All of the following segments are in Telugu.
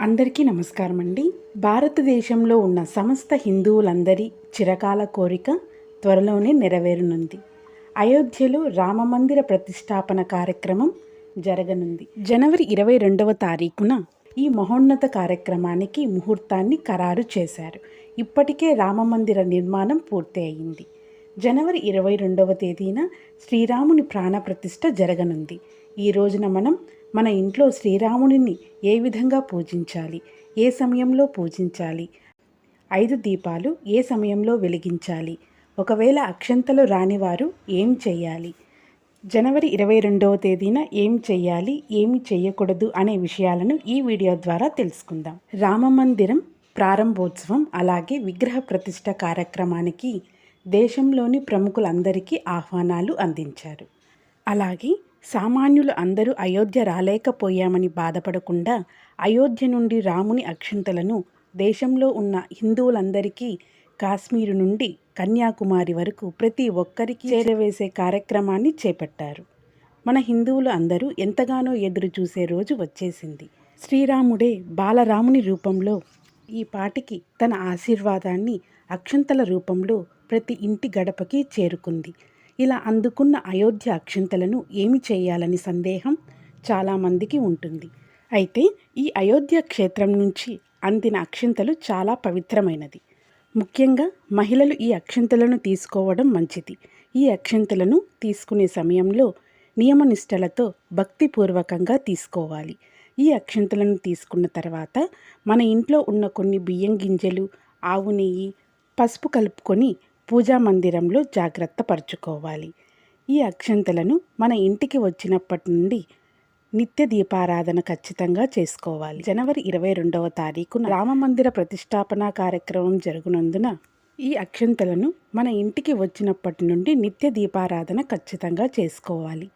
అందరికీ నమస్కారం అండి భారతదేశంలో ఉన్న సమస్త హిందువులందరి చిరకాల కోరిక త్వరలోనే నెరవేరునుంది. అయోధ్యలో రామమందిర ప్రతిష్టాపన కార్యక్రమం జరగనుంది. జనవరి ఇరవై రెండవ తారీఖున ఈ మహోన్నత కార్యక్రమానికి ముహూర్తాన్ని ఖరారు చేశారు. ఇప్పటికే రామమందిర నిర్మాణం పూర్తి అయింది జనవరి ఇరవై రెండవ తేదీన శ్రీరాముని ప్రాణప్రతిష్ఠ జరగనుంది. ఈ రోజున మనం మన ఇంట్లో శ్రీరాముడిని ఏ విధంగా పూజించాలి? ఏ సమయంలో పూజించాలి? ఐదు దీపాలు ఏ సమయంలో వెలిగించాలి? ఒకవేళ అక్షంతలు రానివారు ఏం చేయాలి? జనవరి ఇరవై రెండవ తేదీన ఏం చేయాలి? ఏమి చేయకూడదు అనే విషయాలను ఈ వీడియో ద్వారా తెలుసుకుందాం. రామమందిరం ప్రారంభోత్సవం అలాగే విగ్రహ ప్రతిష్ట కార్యక్రమానికి దేశంలోని ప్రముఖులందరికీ ఆహ్వానాలు అందించారు. అలాగే సామాన్యులు అందరూ అయోధ్య రాలేకపోయామని బాధపడకుండా అయోధ్య నుండి రాముని అక్షింతలను దేశంలో ఉన్న హిందువులందరికీ కాశ్మీరు నుండి కన్యాకుమారి వరకు ప్రతి ఒక్కరికి చేరవేసే కార్యక్రమాన్ని చేపట్టారు. మన హిందువులు అందరూ ఎంతగానో ఎదురు చూసే రోజు వచ్చేసింది. శ్రీరాముడే బాలరాముని రూపంలో ఈ పాటికి తన ఆశీర్వాదాన్ని అక్షంతల రూపంలో ప్రతి ఇంటి గడపకి చేరుకుంది. ఇలా అందుకున్న అయోధ్య అక్షింతలను ఏమి చేయాలని సందేహం చాలామందికి ఉంటుంది. అయితే ఈ అయోధ్య క్షేత్రం నుంచి అందిన అక్షింతలు చాలా పవిత్రమైనది. ముఖ్యంగా మహిళలు ఈ అక్షింతలను తీసుకోవడం మంచిది. ఈ అక్షింతలను తీసుకునే సమయంలో నియమనిష్టలతో భక్తిపూర్వకంగా తీసుకోవాలి. ఈ అక్షింతలను తీసుకున్న తర్వాత మన ఇంట్లో ఉన్న కొన్ని బియ్యం గింజలు ఆవు నెయ్యి పసుపు కలుపుకొని పూజా మందిరంలో జాగ్రత్త పరుచుకోవాలి. ఈ అక్షంతలను మన ఇంటికి వచ్చినప్పటి నుండి నిత్య దీపారాధన ఖచ్చితంగా చేసుకోవాలి. జనవరి ఇరవై రెండవ తారీఖున రామమందిర ప్రతిష్టాపన కార్యక్రమం జరుగునందున ఈ అక్షంతలను మన ఇంటికి వచ్చినప్పటి నుండి నిత్య దీపారాధన ఖచ్చితంగా చేసుకోవాలి.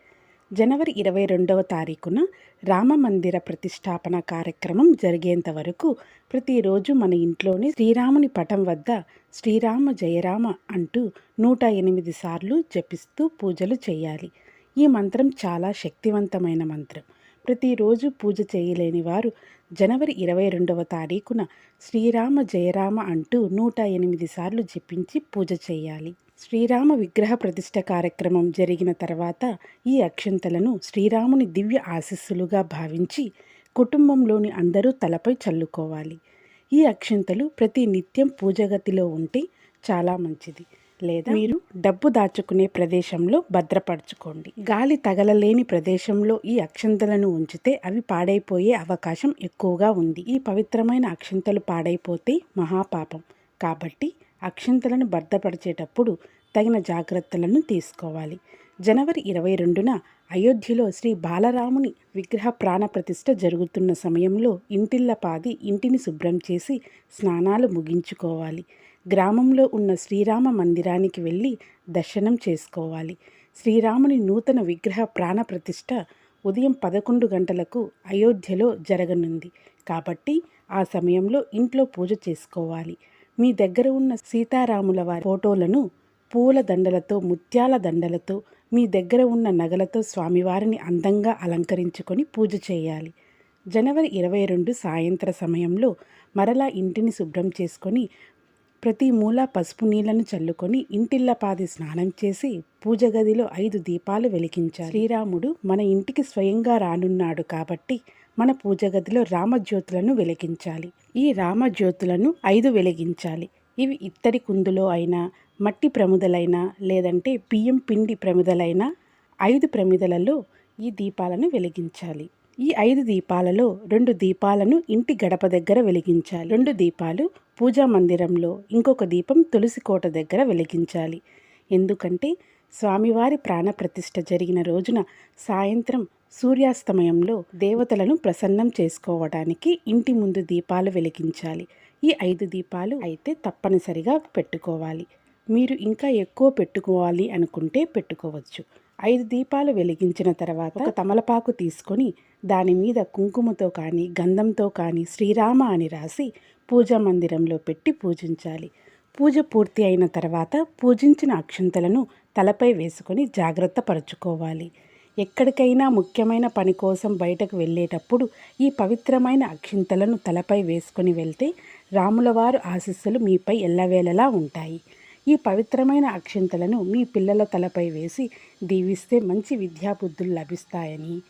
జనవరి ఇరవై రెండవ తారీఖున రామమందిర ప్రతిష్టాపన కార్యక్రమం జరిగేంత వరకు ప్రతిరోజు మన ఇంట్లోనే శ్రీరాముని పటం వద్ద శ్రీరామ జయరామ అంటూ నూట ఎనిమిది సార్లు జపిస్తూ పూజలు చేయాలి. ఈ మంత్రం చాలా శక్తివంతమైన మంత్రం. ప్రతిరోజు పూజ చేయలేని వారు జనవరి ఇరవై రెండవ తారీఖున శ్రీరామ జయరామ అంటూ నూట ఎనిమిది సార్లు జపించి పూజ చేయాలి. శ్రీరామ విగ్రహ ప్రతిష్ఠ కార్యక్రమం జరిగిన తర్వాత ఈ అక్షంతలను శ్రీరాముని దివ్య ఆశీస్సులుగా భావించి కుటుంబంలోని అందరూ తలపై చల్లుకోవాలి. ఈ అక్షంతలు ప్రతి నిత్యం పూజగతిలో ఉంటే చాలా మంచిది. లేదా మీరు డబ్బు దాచుకునే ప్రదేశంలో భద్రపరచుకోండి. గాలి తగలలేని ప్రదేశంలో ఈ అక్షంతలను ఉంచితే అవి పాడైపోయే అవకాశం ఎక్కువగా ఉంది. ఈ పవిత్రమైన అక్షంతలు పాడైపోతే మహాపాపం. కాబట్టి అక్షంతలను భద్రపరిచేటప్పుడు తగిన జాగ్రత్తలను తీసుకోవాలి. జనవరి ఇరవై రెండున అయోధ్యలో శ్రీ బాలరాముని విగ్రహ ప్రాణప్రతిష్ఠ జరుగుతున్న సమయంలో ఇంటిల్లపాది ఇంటిని శుభ్రం చేసి స్నానాలు ముగించుకోవాలి. గ్రామంలో ఉన్న శ్రీరామ మందిరానికి వెళ్ళి దర్శనం చేసుకోవాలి. శ్రీరాముని నూతన విగ్రహ ప్రాణప్రతిష్ఠ ఉదయం పదకొండు గంటలకు అయోధ్యలో జరగనుంది. కాబట్టి ఆ సమయంలో ఇంట్లో పూజ చేసుకోవాలి. మీ దగ్గర ఉన్న సీతారాముల వారి ఫోటోలను పూల దండలతో ముత్యాల దండలతో మీ దగ్గర ఉన్న నగలతో స్వామివారిని అందంగా అలంకరించుకొని పూజ చేయాలి. జనవరి ఇరవై రెండు సాయంత్ర సమయంలో మరలా ఇంటిని శుభ్రం చేసుకొని ప్రతి మూల పసుపు నీళ్ళను చల్లుకొని ఇంటిల్లపాది స్నానం చేసి పూజ గదిలో ఐదు దీపాలు వెలిగించాలి. శ్రీరాముడు మన ఇంటికి స్వయంగా రానున్నాడు కాబట్టి మన పూజ గదిలో రామజ్యోతులను వెలిగించాలి. ఈ రామజ్యోతులను ఐదు వెలిగించాలి. ఇవి ఇత్తడి కుందులో అయినా మట్టి ప్రమిదలైనా లేదంటే బియ్యం పిండి ప్రమిదలైనా ఐదు ప్రమిదలలో ఈ దీపాలను వెలిగించాలి. ఈ ఐదు దీపాలలో రెండు దీపాలను ఇంటి గడప దగ్గర వెలిగించాలి. రెండు దీపాలు పూజా మందిరంలో ఇంకొక దీపం తులసి కోట దగ్గర వెలిగించాలి. ఎందుకంటే స్వామివారి ప్రాణప్రతిష్ఠ జరిగిన రోజున సాయంత్రం సూర్యాస్తమయంలో దేవతలను ప్రసన్నం చేసుకోవడానికి ఇంటి ముందు దీపాలు వెలిగించాలి. ఈ ఐదు దీపాలు అయితే తప్పనిసరిగా పెట్టుకోవాలి. మీరు ఇంకా ఎక్కువ పెట్టుకోవాలి అనుకుంటే పెట్టుకోవచ్చు. ఐదు దీపాలు వెలిగించిన తర్వాత ఒక తమలపాకు తీసుకొని దాని మీద కుంకుమతో కానీ గంధంతో కానీ శ్రీరామ అని రాసి పూజా మందిరంలో పెట్టి పూజించాలి. పూజ పూర్తి అయిన తర్వాత పూజించిన అక్షంతలను తలపై వేసుకొని జాగ్రత్త పరుచుకోవాలి. ఎక్కడికైనా ముఖ్యమైన పని కోసం బయటకు వెళ్ళేటప్పుడు ఈ పవిత్రమైన అక్షింతలను తలపై వేసుకొని వెళ్తే రాములవారు ఆశీస్సులు మీపై ఎల్లవేళలా ఉంటాయి. ఈ పవిత్రమైన అక్షింతలను మీ పిల్లల తలపై వేసి దీవిస్తే మంచి విద్యాబుద్ధులు లభిస్తాయని.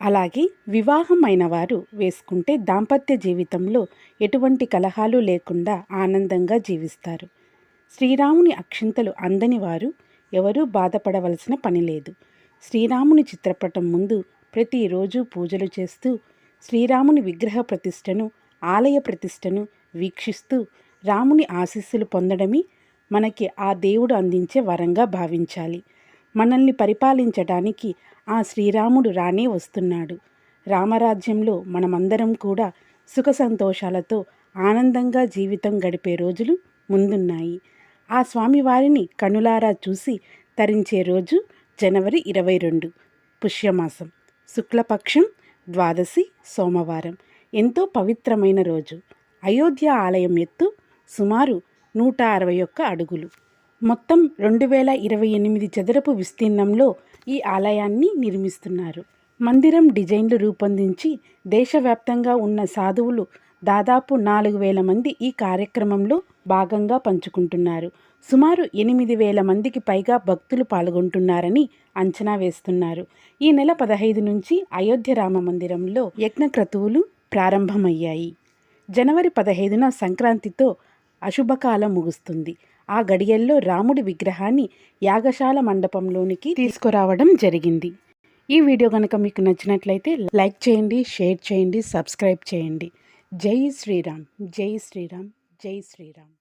అలాగే వివాహం వారు వేసుకుంటే దాంపత్య జీవితంలో ఎటువంటి కలహాలు లేకుండా ఆనందంగా జీవిస్తారు. శ్రీరాముని అక్షింతలు అందని వారు ఎవరూ బాధపడవలసిన పని లేదు. శ్రీరాముని చిత్రపటం ముందు ప్రతిరోజు పూజలు చేస్తూ శ్రీరాముని విగ్రహ ప్రతిష్టను ఆలయ ప్రతిష్టను వీక్షిస్తూ రాముని ఆశీస్సులు పొందడమే మనకి ఆ దేవుడు అందించే వరంగా భావించాలి. మనల్ని పరిపాలించడానికి ఆ శ్రీరాముడు రానే వస్తున్నాడు. రామరాజ్యంలో మనమందరం కూడా సుఖ సంతోషాలతో ఆనందంగా జీవితం గడిపే రోజులు ముందున్నాయి. ఆ స్వామివారిని కనులారా చూసి తరించే రోజు జనవరి ఇరవై రెండు పుష్యమాసం. శుక్లపక్షం ద్వాదశి సోమవారం. ఎంతో పవిత్రమైన రోజు. అయోధ్య ఆలయం ఎత్తు సుమారు నూట అరవై ఒక్క అడుగులు. మొత్తం రెండు వేల ఇరవై ఎనిమిది చదరపు విస్తీర్ణంలో ఈ ఆలయాన్ని నిర్మిస్తున్నారు. మందిరం డిజైన్లు రూపొందించి దేశవ్యాప్తంగా ఉన్న సాధువులు దాదాపు నాలుగు వేల మంది ఈ కార్యక్రమంలో భాగంగా పంచుకుంటున్నారు. సుమారు ఎనిమిది వేల మందికి పైగా భక్తులు పాల్గొంటున్నారని అంచనా వేస్తున్నారు. ఈ నెల పదహైదు నుంచి అయోధ్య రామ మందిరంలో యజ్ఞక్రతువులు ప్రారంభమయ్యాయి. జనవరి పదహైదున సంక్రాంతితో అశుభకాలం ముగుస్తుంది. ఆ గడియల్లో రాముడి విగ్రహాన్ని యాగశాల మండపంలోనికి తీసుకురావడం జరిగింది. ఈ వీడియో కనుక మీకు నచ్చినట్లయితే లైక్ చేయండి షేర్ చేయండి సబ్స్క్రైబ్ చేయండి. జై శ్రీరామ్ జై శ్రీరామ్ జై శ్రీరామ్.